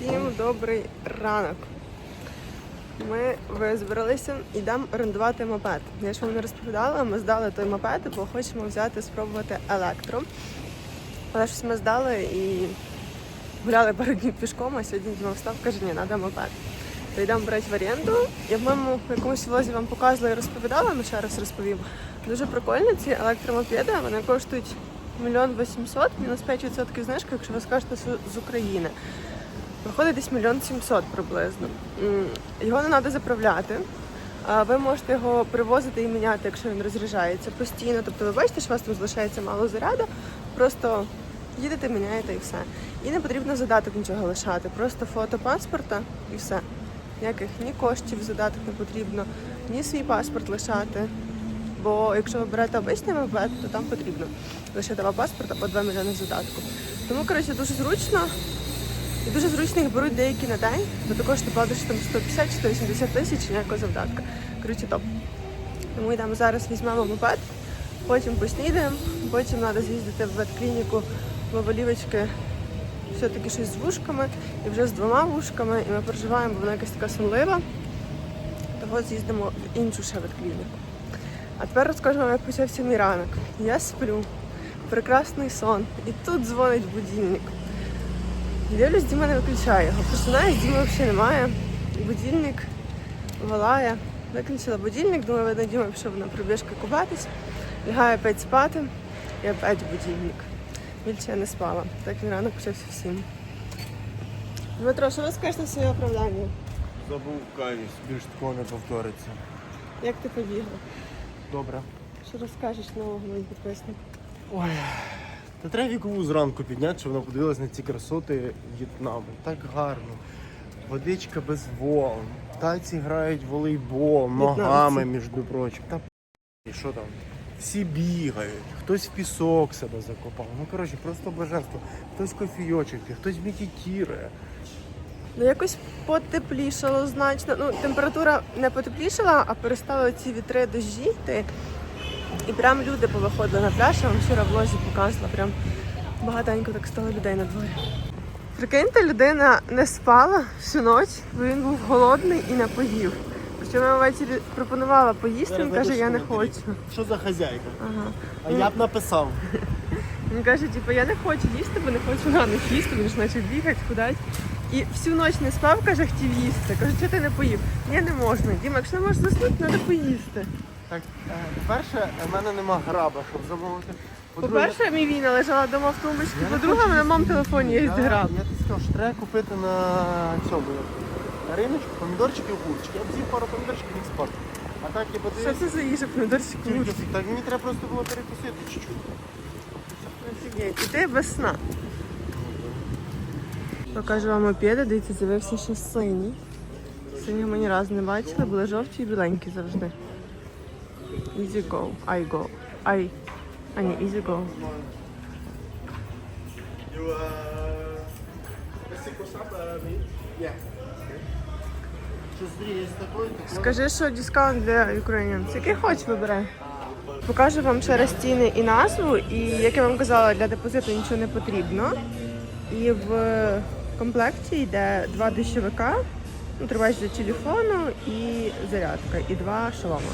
Всім добрий ранок. Ми визбиралися, йдемо орендувати мопед. Я ж вам не розповідала, ми здали той мопед, бо хочемо взяти спробувати електро. Але щось ми здали і гуляли пару днів пішком, а сьогодні Діма встав, каже, ні, треба мопед. То йдемо брати в оренду. Я в моєму якомусь влозі вам показувала і розповідала, але ще раз розповім. Дуже прикольно ці електромопеди, вони коштують мільйон вісімсот, мінус 5% знижки, якщо ви скажете з- з України. Виходить десь мільйон сімсот приблизно. Його не треба заправляти. Ви можете його привозити і міняти, якщо він розряджається постійно. Тобто ви бачите, що у вас там залишається мало заряду, просто їдете, міняєте і все. І не потрібно задаток нічого лишати, просто фото паспорта і все. Ніяких ні коштів задаток не потрібно, ні свій паспорт лишати. Бо якщо ви берете обичний мопед, то там потрібно лише два паспорта по 2 мільйони задатку. Тому, коротше, дуже зручно. І дуже зручно їх беруть деякі на день, бо також ти платиш там 150-180 тисяч ніякого завдатка. Коротше, топ. Тому йдемо зараз візьмемо мопед, потім поснідаємо, потім треба з'їздити в ветклініку, бо волівочки все-таки щось з вушками, і вже з двома вушками, і ми переживаємо, бо вона якась така сонлива. Того з'їздимо в іншу ще ветклініку. А тепер розкажу вам, як почався мій ранок. Я сплю, прекрасний сон, і тут дзвонить будильник. Дивлюсь, Діма не виключає його. Просинаюсь, Діма взагалі немає. Будильник волає. Виключила будильник, думаю, видно, Діма пішов на пробіжки купатись. Лягаю опять спати і опять будильник. Більше я не спала. Так він ранок почався всім. Дмитро, що ви скажете на своє оправдання? Забув каюсь, більш такого не повториться. Як ти побігла? Добре. Що розкажеш нового моїм підписникам? Ой. Та треба вікову зранку підняти, щоб вона подивилась на ці красоти В'єтнаму. Так гарно. Водичка без волн. Тайці грають в волейбол ногами, між прочим. Та п***, що там? Всі бігають, хтось в пісок себе закопав. Ну коротше, просто блаженство. Хтось кофійочок хтось медитує. Ну якось потеплішало значно. Ну, температура не потеплішала, а перестали ці вітри дощі йти. І прям люди повиходили на пляж, я вам вчора в лозі показувала, прям багатенько так стало людей на дворі. Прикиньте, людина не спала всю ніч, бо він був голодний і не поїв. Причому я ввечері пропонувала поїсти, він каже, я не хочу. Що за хазяйка? Ага. А я б написав. Він каже, типу, я не хочу їсти, бо не хочу рано їсти, він ж почав бігати, худати. І всю ніч не спав, каже, хотів їсти. Каже, що ти не поїв? Ні, не можна. Діма, якщо не можеш заснути, треба поїсти. Так, е, по-перше, в мене нема граба, щоб замовити. По-перше, мій війна лежала вдома в тумбочці, по-друге, на моєму телефоні є граб. Я тобі сказав, що треба купити на цьому на риночку помідорчики огурчики. Я б з'їв пару помідорчиків і спати. А так я Що це за їжа, помідорчик тільки- лучше? Так мені треба просто було перекусити чуть-чуть. Офігеть. І ти. Покажу вам мопеди, дивіться, з'явився ще синій. Синього ми ні разу не бачили, були жовті і біленькі завжди. Easy go, I go. I. А ні, easy go. Що зрі, є такої, такої. Скажи, що дискаунт для українців. Який хоч вибирай. Покажу вам ще раз ціни і назву, і як я вам казала, для депозиту нічого не потрібно. І в комплекті йде два дощовика, ну, тривач для телефону і зарядка, і два шолома.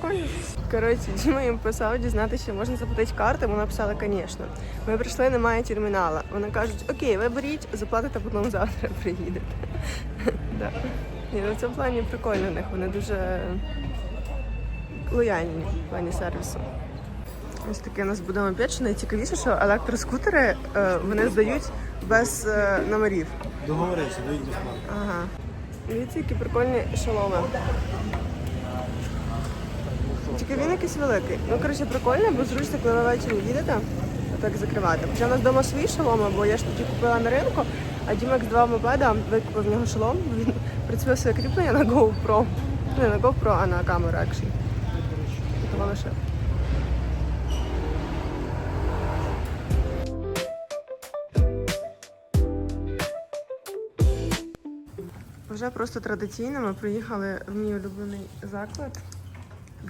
Прикольно. Коротше, Діма їм писав дізнатися, чи можна заплатити карти. Вони написали, звісно. Ми прийшли, немає термінала. Вони кажуть, окей, ви беріть, заплатите, потім завтра приїдете. Да. Ні, ну в цьому плані прикольно в них. Вони дуже лояльні в плані сервісу. Ось таке у нас буде мопед, що найцікавіше, що електроскутери е, вони здають без е, номерів. Договорився, вийдеш нам. Ага. Дивіться, які прикольні шоломи. Тільки він якийсь великий. Ну, коротше, прикольно, бо зручно, коли ви ввечері їдете, так закривати. Хоча в нас вдома свої шоломи, бо я ж тоді купила на ринку, а Дімек два мопеда викупив в нього шолом, він працює своє кріплення на GoPro. Не на GoPro, а на камеру лише. Вже просто традиційно ми приїхали в мій улюблений заклад.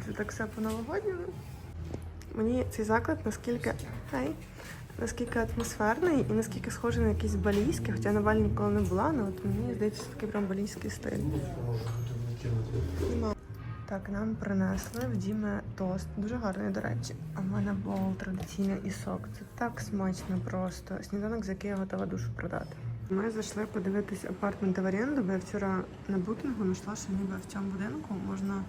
Це так все по-новогодньому. Мені цей заклад наскільки Хай. наскільки атмосферний і наскільки схожий на якийсь балійський, хоча на Балі ніколи не була, але от мені здається, що такий прям балійський стиль. Так, нам принесли в Діме тост. Дуже гарний, до речі. А в мене бол традиційний і сок. Це так смачно просто. Сніданок, за який я готова душу продати. Ми зайшли подивитись апартменти в оренду, бо я вчора на букінгу знайшла, що ніби в цьому будинку можна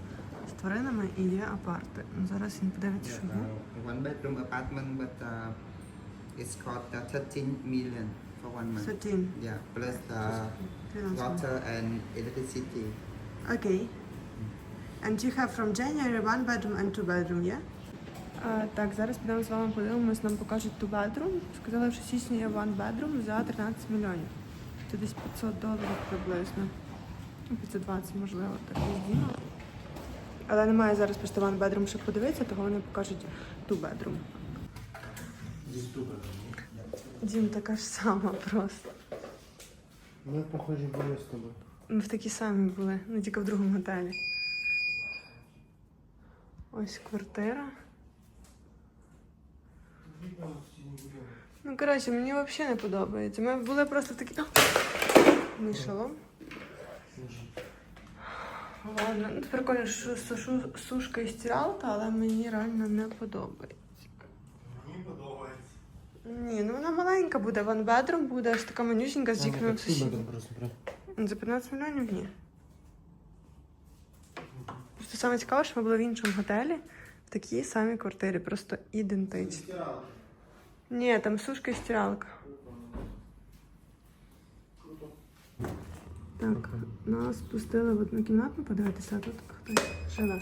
тваринами і є апарти. Ну, Зараз він подивиться, що є. uh, one bedroom apartment, but uh, it's cost uh, 13 million for one month. 13. Yeah, plus uh, 13. water and electricity. Okay. And you have from January one bedroom and two bedroom, yeah? А, так, зараз підемо з вами подивимось, нам покажуть two bedroom. Сказали, що січні є one bedroom за 13 мільйонів. Це десь 500 доларів приблизно. Ну, 520, можливо, так їздімо. Але немає зараз просто one bedroom, щоб подивитися, того вони покажуть two bedroom. Дім така ж сама просто. Ми похожі були з тобою. Ми в такі самі були, ну тільки в другому готелі. Ось квартира. Ну, коротше, мені взагалі не подобається. Ми були просто такі. Мій шалом. Ладно, ну прикольно, що сушу, сушка і стиралка, але мені реально не подобається. Мені подобається. Ні, ну вона маленька буде, one bedroom буде, аж така манюсінька з вікнами в. Ну, За 15 мільйонів ні. Просто саме цікаве, що ми були в іншому готелі в такій самій квартирі, просто ідентичні. Ні, там сушка і стиралка. Так, нас пустили в одну кімнату подивитися, а тут хтось живе.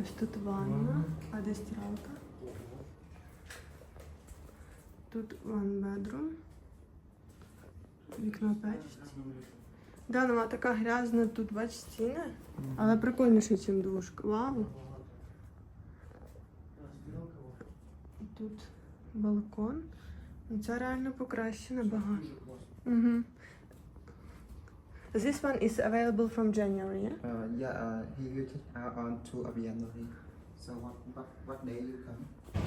Ось тут ванна, а де стиралка? Тут one bedroom. Вікно опять. Да, вона така грязна тут, бач, стіни. Але прикольніше, ніж душка. Вау. Тут балкон. Ну, Це реально покращено багато. Угу. This one is available from January, yeah? Uh, yeah, uh, he will take out on 2 of January. So what, what, what day you come?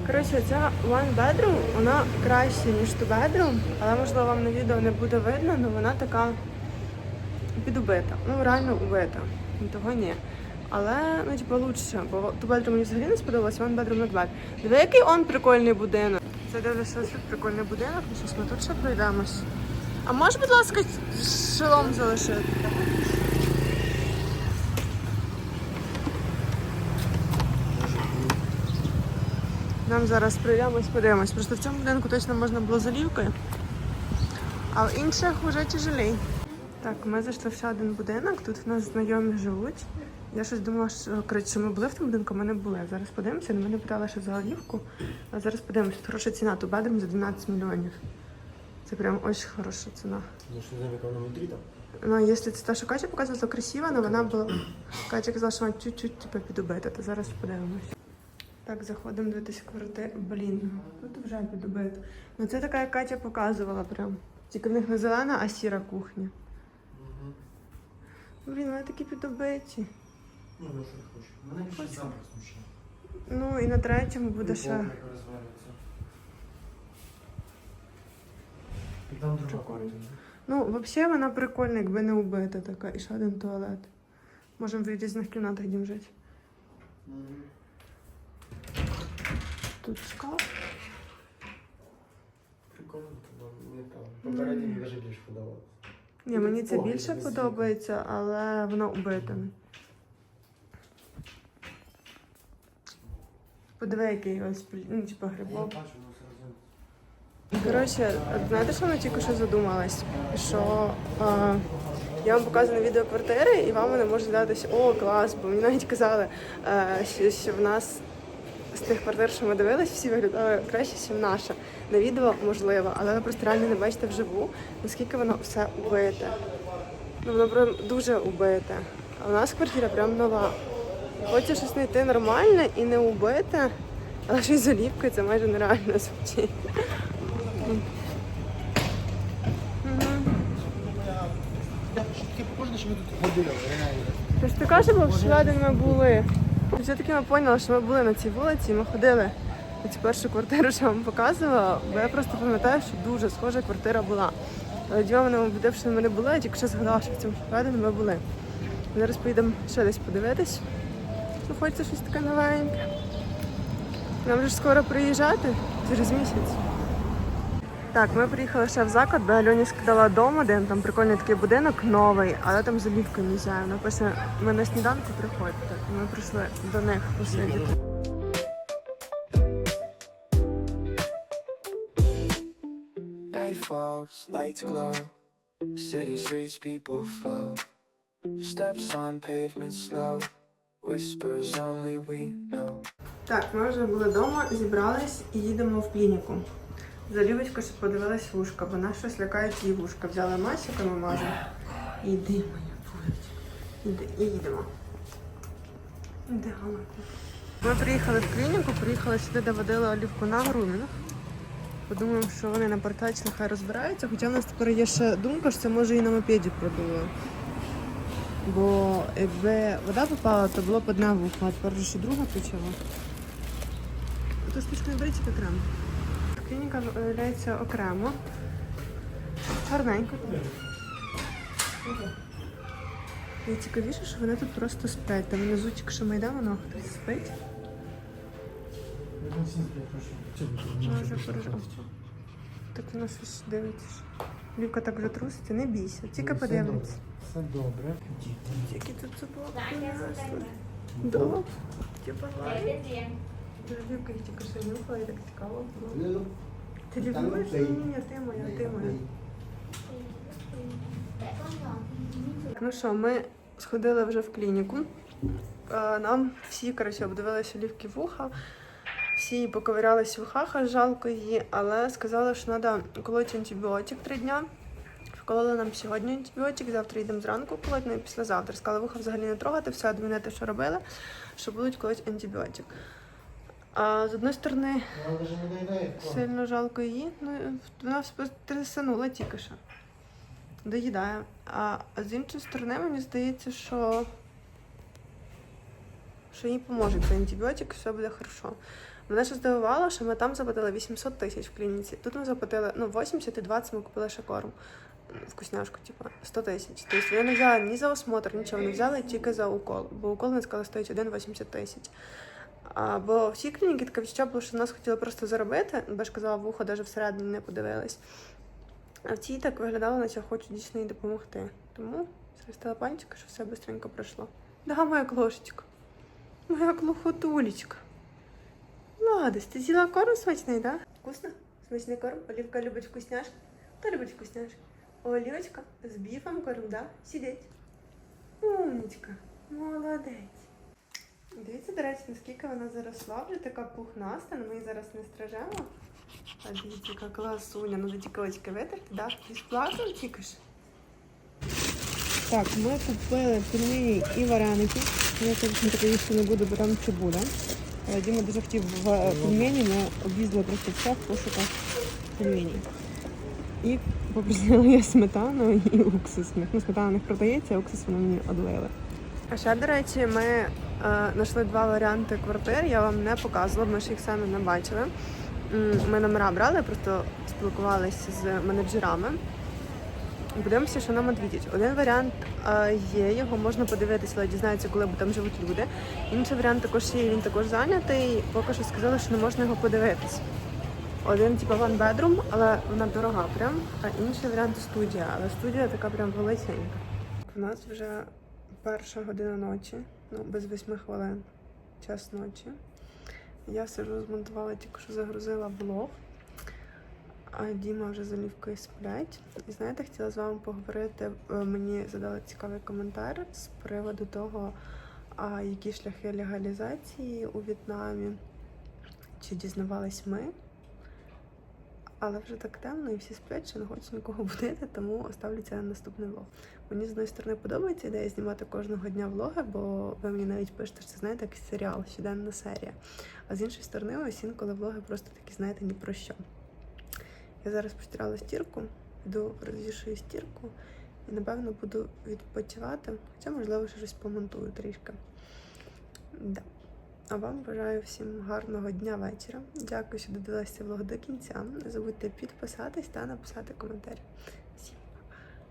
Коротше, ця one bedroom, вона краще, ніж two bedroom, але можливо вам на відео не буде видно, але вона така підубита. Ну, реально убита. Ну, Того ні. Але, ну, типу, лучше, бо two bedroom мені взагалі не сподобалось, one bedroom not bad. Диви, який он прикольний будинок. Це дивлюся, тут прикольний будинок, ну щось ми тут ще пройдемось. А можеш, будь ласка, шолом залишити? Нам зараз прийдемось, подивимось. Просто в цьому будинку точно можна було залівкою, а в інших вже тяжелей. Так, ми зайшли в ще один будинок, тут в нас знайомі живуть. Я щось думала, що коротше, ми були в тому будинку, ми не були. Зараз подивимося, мене питали, що за олівку. А зараз подивимося, хороша ціна, тут бедром за 12 мільйонів. Це прям дуже хороша ціна. Ну що не яка внутрі там? Ну, якщо це те, що Катя показувала, то красиво, але вона була. Катя казала, що вона чуть-чуть типу, підубита, то зараз подивимось. Так, заходимо дивитися квартиру. Блін, тут вже підубито. Ну це така, як Катя показувала прям. Тільки в них не зелена, а сіра кухня. Блін, вони такі підубиті. Ну, ну що я хочу. Мене більше запах смущає. Ну і на третьому буде ще. Там друга Прикольно. квартира. Ну, взагалі вона прикольна, якби не убита така. І ще один туалет. Можемо в різних кімнатах дім жити. Мгм. Тут шкаф. Прикольно, то мені там. Попередньо мені навіть більше подобалося. Ні, мені це О, більше красиво. подобається, але воно убите. Подиви, який ось ну, типу Я грибок. бачу. Коротше, знаєте, що ми тільки що задумалась? Що е, я вам показую на відео квартири, і вам вони можуть здатися, о, клас, бо мені навіть казали, е, що, що в нас з тих квартир, що ми дивились, всі виглядали краще, ніж наша. На відео можливо, але ви просто реально не бачите вживу, наскільки воно все убите. Ну, воно прям дуже убите. А у нас квартира прям нова. Хочеться щось знайти нормальне і не убите, але щось з олівкою це майже нереально звучить. Що ми реально. Ти ж в Шведен ми були. Все-таки ми поняли, що ми були на цій вулиці, ми ходили на Цю першу квартиру, що я вам показувала, бо я просто пам'ятаю, що дуже схожа квартира була. Але Діма мене убедив, що ми не були, я тільки що згадала, що в цьому впевнені ми були. Зараз поїдемо ще десь подивитись. Ну, хочеться щось таке новеньке. Нам вже скоро приїжджати через місяць. Так, ми приїхали ще в заклад, бо Альоні сказала дом один, там прикольний такий будинок новий, але там залівки не знаю. Написано, ми на сніданку приходьте. Ми прийшли до них посидіти. Falls, lights glow. City streets, people flow. Steps on pavement slow. Whispers only we know. Так, ми вже були вдома, зібрались і їдемо в клініку. Залівочка ще подивилась вушка, бо нас щось лякають її вушка. Взяли масіка, ми мажемо. Іди, моя булочка. Іди, і їдемо. Ми приїхали в клініку, приїхали сюди, де водили Олівку на грумінг. Подумаємо, що вони на портач нехай розбираються. Хоча в нас тепер є ще думка, що це може і на мопеді продуло. Бо якби вода попала, то було б одна вуха, а тепер вже ще друга почала. Ото штучка беріть окремо. Клініка виявляється окремо. Гарненько. Найцікавіше, що вони тут просто сплять. Там внизу тільки що ми йдемо, воно хтось спить. Може, пережив. Так воно щось дивиться. Віка так вже труситься, не бійся, тільки подивляться. Все добре. Які тут собаки принесли. Що нюхала і так цікаво було. Ти любиш? Ні, ні, ні, ти моя, ти моя. Ну що, ми сходили вже в клініку. Нам всі, коротше, обдивилися олівки вуха. Всі поковирялись в ухах, жалко її, але сказали, що треба колоти антибіотик три дня. Вкололи нам сьогодні антибіотик, завтра йдемо зранку колоть, ну і післязавтра. Сказали, вуха взагалі не трогати, все адмінити, що робили, що будуть колоть антибіотик. А з одної сторони. Сильно жалко її. Ну, вона стресанула тільки що. Доїдає. А з іншої сторони, мені здається, що, що їй поможе цей антибіотик, все буде хорошо. Мене ще здивувало, що ми там заплатили 800 тисяч в клініці. Тут ми заплатили ну, 80 і 20 ми купили ще корм. Вкусняшку, типу, 100 тисяч. Тобто вони не взяли ні за осмотр, нічого, не взяли тільки за укол. Бо укол не сказали стоїть 1,80 тисяч. А, бо в цій клініці таке відчуття було, що нас хотіли просто заробити, бо ж казала, вухо навіть всередині не подивились. А в цій так виглядало, наче хочуть дійсно їй допомогти. Тому зростила пальчика, що все швидко пройшло. Да, моя клошечка. Моя клохотулечка. Ладос, ти з'їла корм смачний, да? Вкусно? Смачний корм? Олівка любить вкусняшки? Хто любить вкусняшки? Олівочка з біфом корм, да? Сидіть. Умничка, молодець. Дивіться, до речі, наскільки вона заросла, вже така пухнаста, але ми її зараз не стражемо. А дивіться, яка класуня. Ну, тільки очки витерти, да? Ти сплакав тільки ж? Так, ми купили пельмені і вареники. Я звісно, таке їсти не буду, бо там цибуля. Діма дуже хотів в пельмені, ми об'їздили просто все в пошуках пельменів. І попросила я сметану і уксус. Ну, сметана них продається, а уксус вони мені одлили. А ще, до речі, ми е, знайшли два варіанти квартир. Я вам не показувала, ми ж їх самі не бачили. Ми номера брали, просто спілкувалися з менеджерами. Подивимося, що нам відвідять. Один варіант е, є, його можна подивитися, але дізнаються, коли там живуть люди. Інший варіант також є, він також зайнятий. Поки що сказали, що не можна його подивитись. Один, типу, one bedroom, але вона дорога прям, а інший варіант студія, але студія така прям величенька. У нас вже перша година ночі, ну без восьми хвилин, час ночі. Я сижу, змонтувала, тільки що загрузила блог. А Діма вже з Олівкою сплять. І знаєте, хотіла з вами поговорити. Е, Мені задали цікавий коментар з приводу того, а які шляхи легалізації у В'єтнамі. Чи дізнавались ми? Але вже так темно і всі сплять, що не хочу нікого будити, тому оставлю це на наступний влог. Мені з одної сторони подобається ідея знімати кожного дня влоги, бо ви мені навіть пишете, що це знаєте, як серіал, щоденна серія. А з іншої сторони, ось інколи влоги просто такі, знаєте, ні про що. Я зараз постирала стірку, йду розвішую стірку і, напевно, буду відпочивати, хоча, можливо, щось помонтую трішки. Да. А вам бажаю всім гарного дня вечора. Дякую, що додивилися влог до кінця. Не забудьте підписатись та написати коментар.